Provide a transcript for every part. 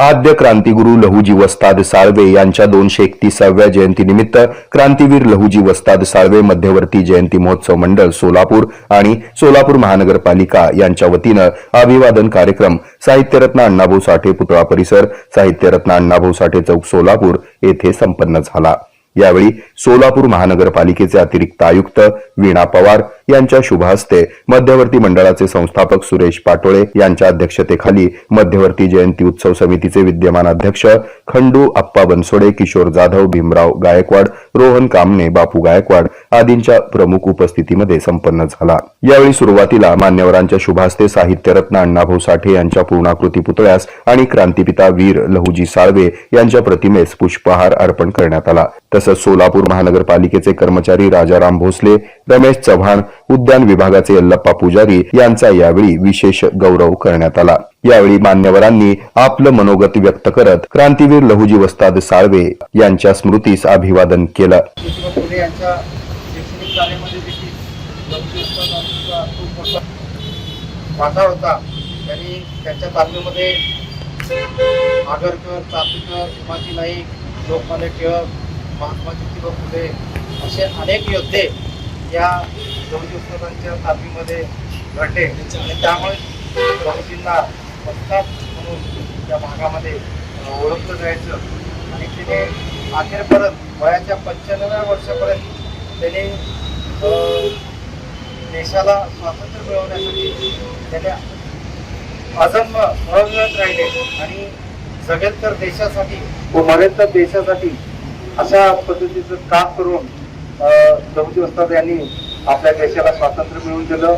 आद्य क्रांतिगुरु लहुजी वस्ताद साळवे यांच्या दोनशे एकतीसाव्या जयंतीनिमित्त क्रांतीवीर लहुजी वस्ताद साळवे मध्यवर्ती जयंती महोत्सव मंडळ सोलापूर आणि सोलापूर महानगरपालिका यांच्या वतीनं अभिवादन कार्यक्रम साहित्यरत्न अण्णाभाऊ साठे पुतळा परिसर साहित्यरत्न अण्णाभाऊ साठे चौक सोलापूर येथे संपन्न झाला. यावेळी सोलापूर महानगरपालिकेचे अतिरिक्त आयुक्त वीणा पवार यांच्या शुभ हस्ते मध्यवर्ती मंडळाचे संस्थापक सुरेश पाटोळे यांच्या अध्यक्षतेखाली मध्यवर्ती जयंती उत्सव समितीचे विद्यमान अध्यक्ष खंडू अप्पा बनसोडे किशोर जाधव भीमराव गायकवाड रोहन कामने बापू गायकवाड आदींच्या प्रमुख उपस्थितीमध्ये संपन्न झाला. यावेळी सुरुवातीला मान्यवरांच्या शुभास्ते साहित्यरत्न अण्णाभाऊ साठे यांच्या पूर्णाकृती पुतळ्यास आणि क्रांतीपिता वीर लहुजी साळवे यांच्या प्रतिमेस पुष्पहार अर्पण करण्यात आला. तसंच सोलापूर महानगरपालिकेचे कर्मचारी राजाराम भोसले रमेश चव्हाण उद्यान विभागाचे यल्लप्पा पुजारी यांचा यावेळी विशेष गौरव करण्यात आला. यावेळी मान्यवरांनी आपलं मनोगत व्यक्त करत क्रांतीवीर लहुजी वस्ताद साळवे यांच्या स्मृतीस अभिवादन केलं. वाटा होता. त्यांनी त्यांच्या तालमीमध्ये आगरकर चापेकर उमाजी नाईक लोकमान्य टिळक महात्मा ज्योतिबा फुले असे अनेक योद्धे या लघुचित्रपटांच्या तालमीमध्ये घडले. आणि त्यामुळे लघुजींना वस्ताद म्हणून त्या भागामध्ये ओळखलं जायचं. आणि तिने अखेरपर्यंत वयाच्या पंच्याण्णव्या वर्षापर्यंत त्याने देशाला स्वातंत्र्य मिळवण्यासाठी त्याने अजन्म अविरत राहिले. आणि जगेल तर देशासाठी व मरेल तर देशासाठी अशा पद्धतीचं काम करून लहुजी वस्ताद यांनी आपल्या देशाला स्वातंत्र्य मिळवून दिलं.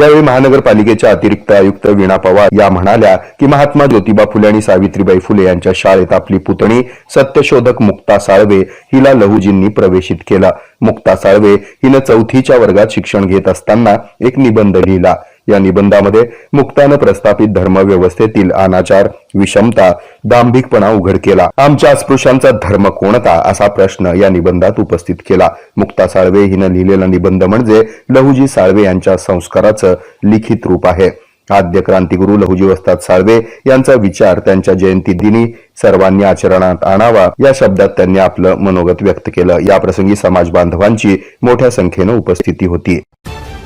यावेळी महानगरपालिकेच्या अतिरिक्त आयुक्त वीणा पवार या म्हणाल्या की महात्मा ज्योतिबा फुले आणि सावित्रीबाई फुले यांच्या शाळेत आपली पुतणी सत्यशोधक मुक्ता साळवे हिला लहुजींनी प्रवेशित केला. मुक्ता साळवे हिनं चौथीच्या वर्गात शिक्षण घेत असताना एक निबंध लिहिला. या निबंधामध्ये मुक्तानं प्रस्थापित धर्मव्यवस्थेतील अनाचार विषमता दांभिकपणा उघड केला. आमच्या अस्पृश्यांचा धर्म कोणता असा प्रश्न या निबंधात उपस्थित केला. मुक्ता साळवे हिनं लिहिलेला निबंध म्हणजे लहुजी साळवे यांच्या संस्काराचं लिखित रूप आहे. आद्य क्रांतिगुरु लहुजी वस्ताद साळवे यांचा विचार त्यांच्या जयंती दिनी सर्वांनी आचरणात आणावा या शब्दात त्यांनी आपलं मनोगत व्यक्त केलं. या प्रसंगी समाज बांधवांची मोठ्या संख्येनं उपस्थिती होती.